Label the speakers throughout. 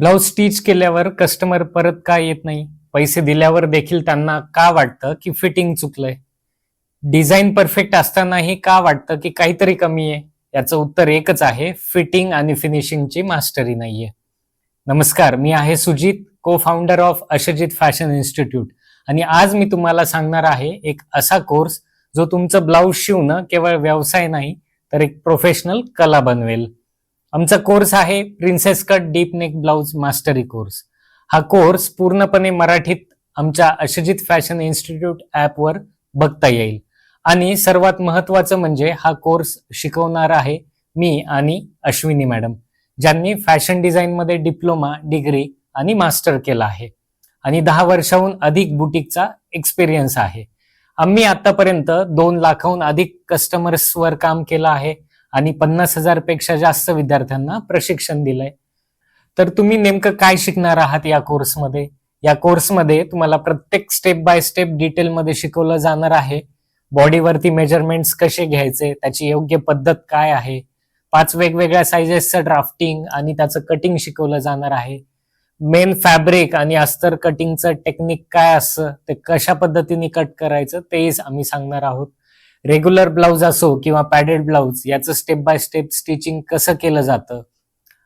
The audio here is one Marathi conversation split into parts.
Speaker 1: ब्लाऊज स्टिच केल्यावर कस्टमर परत का येत नाही? पैसे दिल्यावर देखील त्यांना का वाटतं की फिटिंग चुकलंय? डिझाईन परफेक्ट असतानाही का वाटतं की काहीतरी कमी आहे? याचं उत्तर एकच आहे फिटिंग आणि फिनिशिंगची मास्टरी नाहीये. नमस्कार मी आहे Sujit co founder of Ashjit fashion institute आणि आज मी तुम्हाला सांगणार आहे एक असा कोर्स जो तुमचं ब्लाऊज शिवणं केवळ व्यवसाय नाही तर एक प्रोफेशनल कला बनवेल. आमचा कोर्स आहे princess cut deep neck blouse mastery course हा कोर्स पूर्णपणे मराठीत आमच्या अशजित फॅशन इन्स्टिट्यूट ॲपवर बघता येईल. आणि सर्वात महत्वाचं म्हणजे हा कोर्स शिकवणार आहे मी आणि अश्विनी मॅडम ज्यांनी फॅशन डिझाईनमध्ये डिप्लोमा डिग्री आणि मास्टर केला आहे. आणि दहा वर्षाहून अधिक बुटीकचा एक्सपिरियन्स आहे. आम्ही आतापर्यंत दोन लाखाहून अधिक कस्टमर्सवर काम केलं आहे. आणि पन्नास हजारपेक्षा जास्त विद्यार्थ्यांना प्रशिक्षण दिलंय. तर तुम्ही नेमकं काय शिकणार आहात या कोर्समध्ये या कोर्समध्ये तुम्हाला प्रत्येक स्टेप बाय स्टेप डिटेलमध्ये शिकवलं जाणार आहे. बॉडीवरती मेजरमेंट्स कसे घ्यायचे? त्याची योग्य पद्धत काय आहे? पाच वेगवेगळ्या सायझेसचं ड्राफ्टिंग आणि त्याचं कटिंग शिकवलं जाणार आहे. मेन फॅब्रिक आणि अस्तर कटिंगचं टेक्निक काय असतं? ते कशा पद्धतीने कट करायचं? तेही आम्ही सांगणार आहोत. रेग्युलर ब्लाऊज असो किंवा पॅडेड ब्लाऊज याचं स्टेप बाय स्टेप स्टिचिंग कसं केलं जातं?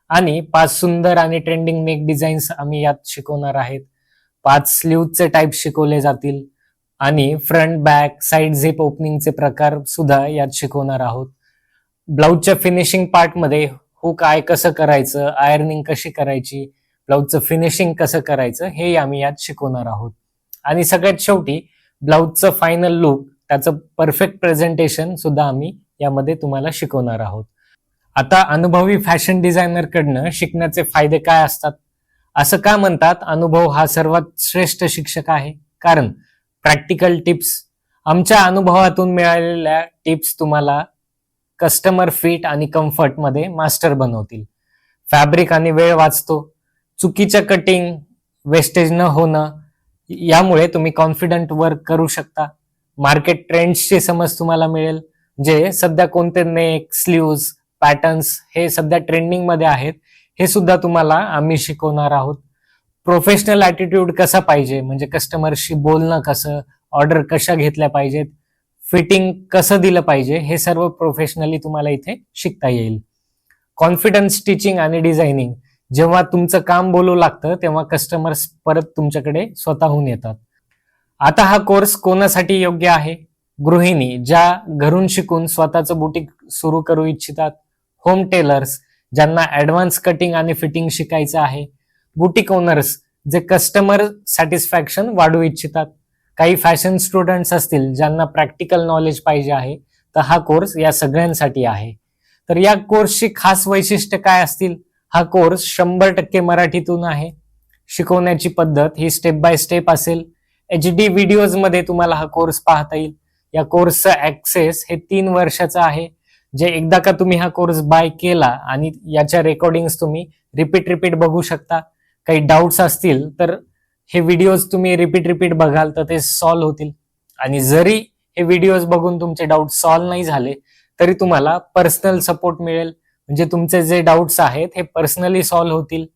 Speaker 1: आणि पाच सुंदर आणि ट्रेंडिंग नेक डिझाईन्स आम्ही यात शिकवणार आहेत. पाच स्लीवचे टाईप शिकवले जातील. आणि फ्रंट बॅक साईड झिप ओपनिंगचे प्रकार सुद्धा यात शिकवणार आहोत. ब्लाऊजच्या फिनिशिंग पार्टमध्ये हुक आय कसं करायचं आयर्निंग कशी करायची ब्लाऊजचं फिनिशिंग कसं करायचं हे आम्ही यात शिकवणार आहोत. आणि सगळ्यात शेवटी ब्लाऊजचं फायनल लुक त्याचं परफेक्ट प्रेझेंटेशन सुद्धा आम्ही यामध्ये तुम्हाला शिकवणार आहोत. आता अनुभवी फॅशन डिझायनर कडनं शिकण्याचे फायदे काय असतात? असं का म्हणतात? अनुभव हा सर्वात श्रेष्ठ शिक्षक आहे. कारण प्रॅक्टिकल टिप्स आमच्या अनुभवातून मिळालेल्या टिप्स तुम्हाला कस्टमर फिट आणि कम्फर्टमध्ये मास्टर बनवतील. फॅब्रिक आणि वेळ वाचतो. चुकीचं कटिंग वेस्टेज न होणं यामुळे तुम्ही कॉन्फिडंट वर्क करू शकता. मार्केट ट्रेंड्सची समज तुम्हाला मिळेल. जे सध्या कोणते नेक स्लीव्ज पॅटर्न्स हे सध्या ट्रेंडिंगमध्ये आहेत हे सुद्धा तुम्हाला आम्ही शिकवणार आहोत. प्रोफेशनल ॲटिट्यूड कसा पाहिजे? म्हणजे कस्टमरशी बोलणं कसं? ऑर्डर कशा घेतल्या पाहिजेत? फिटिंग कसं दिलं पाहिजे? हे सर्व प्रोफेशनली तुम्हाला इथे शिकता येईल. कॉन्फिडन्स टीचिंग आणि डिझायनिंग. जेव्हा तुमचं काम बोलू लागतं तेव्हा कस्टमर्स परत तुमच्याकडे स्वतःहून येतात. आता हा कोर्स कोणासाठी योग्य आहे? गृहिणी ज्या घरून शिकून स्वतःचं बुटीक सुरू करू इच्छितात होम टेलर्स ज्यांना ऍडव्हान्स कटिंग आणि फिटिंग शिकायचं आहे बुटीक ओनर्स जे कस्टमर सॅटिस्फॅक्शन वाढवू इच्छितात. काही फॅशन स्टुडंट्स असतील ज्यांना प्रॅक्टिकल नॉलेज पाहिजे आहे तर हा कोर्स या सगळ्यांसाठी आहे. तर या कोर्सची खास वैशिष्ट्य काय असतील? हा कोर्स शंभर टक्के मराठीतून आहे. शिकवण्याची पद्धत ही स्टेप बाय स्टेप असेल. एच डी व्हिडिओजमध्ये तुम्हाला हा कोर्स पाहता येईल. या कोर्सचा ऍक्सेस हे तीन वर्षाचा आहे. जे एकदा का तुम्ही हा कोर्स बाय केला आणि याच्या रेकॉर्डिंग तुम्ही रिपीट रिपीट बघू शकता. काही डाऊट्स असतील तर हे व्हिडिओज तुम्ही रिपीट रिपीट बघाल तर ते सॉल्व्ह होतील. आणि जरी हे व्हिडिओज बघून तुमचे डाऊट सॉल्व्ह नाही झाले तरी तुम्हाला पर्सनल सपोर्ट मिळेल. म्हणजे तुमचे जे डाऊट्स आहेत हे पर्सनली सॉल्व्ह होतील.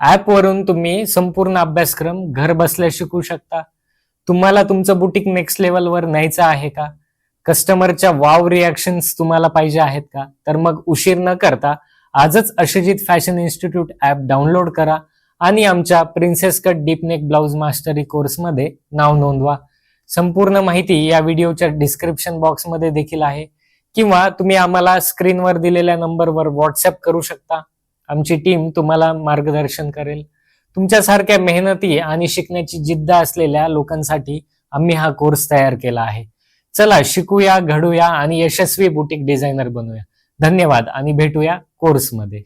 Speaker 1: ॲपवरून तुम्ही संपूर्ण अभ्यासक्रम घर बसल्या शिकू शकता. तुम्हाला तुमचं बुटीक नेक्स्ट लेवलवर न्यायचं आहे का? कस्टमरच्या वाव रिॲक्शन्स तुम्हाला पाहिजे आहेत का? तर मग उशीर न करता आजच अशजित फॅशन इन्स्टिट्यूट ॲप डाउनलोड करा आणि आमच्या princess cut deep neck blouse mastery कोर्समध्ये नाव नोंदवा. संपूर्ण माहिती या व्हिडिओच्या डिस्क्रिप्शन बॉक्समध्ये देखील आहे. किंवा तुम्ही आम्हाला स्क्रीनवर दिलेल्या नंबरवर व्हॉट्सअप करू शकता. आमची टीम तुम्हाला मार्गदर्शन करेल. तुमच्यासारख्या मेहनती आणि शिकण्याची जिद्द असलेल्या लोकांसाठी आम्ही हा कोर्स तयार केला आहे. चला शिकूया घडूया आणि यशस्वी बुटीक डिझायनर बनूया. धन्यवाद आणि भेटूया कोर्समध्ये